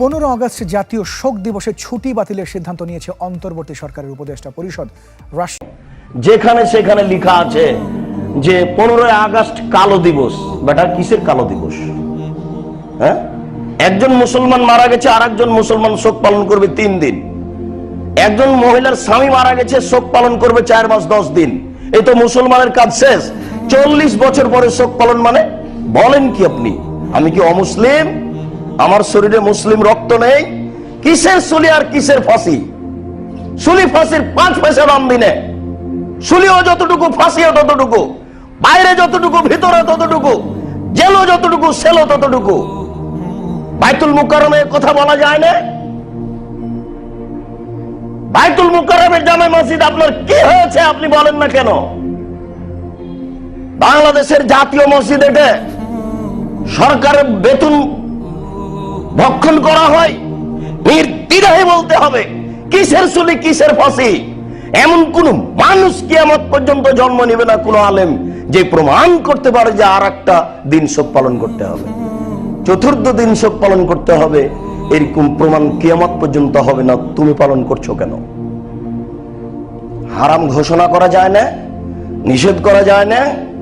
পনেরো আগস্ট জাতীয় শোক দিবসে ছুটি বাতিলের সিদ্ধান্ত নিয়েছে অন্তর্বর্তী সরকারের উপদেষ্টা পরিষদ। যেখানে সেখানে লেখা আছে যে পনেরোই আগস্ট কালো দিবস। বেটা, কিসের কালো দিবস? হ্যাঁ? একজন মুসলমান মারা গেছে আর একজন মুসলমান শোক পালন করবে তিন দিন। একজন মহিলার স্বামী মারা গেছে, শোক পালন করবে চার মাস, দশ দিন। এই তো মুসলমানের কাজ শেষ। চল্লিশ বছর পরে শোক পালন মানে বলেন কি আপনি? আমি কি অমুসলিম? আমার শরীরে মুসলিম রক্ত নেই। কিসের সুলি আর কিসের ফাঁসি? সুলি ফাঁসির পাঁচ পয়সা দাম দিনে। শুলিও যতটুকু ফাঁসিও ততটুকু। বাইরে যতটুকু, ভিতরে ততটুকু। জেলও যতটুকু সেলো ততটুকু। বাইতুল মুকারমের কথা বলা যায় না? বাইতুল মুকারমের জামে মসজিদ আপনার কি হয়েছে আপনি বলেন না কেন? বাংলাদেশের জাতীয় মসজিদ এটা। সরকারের বেতন ভক্ষণ করা হয়। নির্দ্বিধায় বলতে হবে, কিসের চুলি, কিসের ফাঁসি? এমন কোন মানুষ কিয়ামত পর্যন্ত জন্ম নেবে না কোনো আলেম যে প্রমাণ করতে পারে যে আর একটা দিন শোক পালন করতে হবে। চতুর্থ দিন শোক পালন করতে হবে, এরকম প্রমাণ কিয়ামত পর্যন্ত হবে না, তুমি পালন করছ কেন? হারাম ঘোষণা করা যায় না, নিষেধ করা যায় না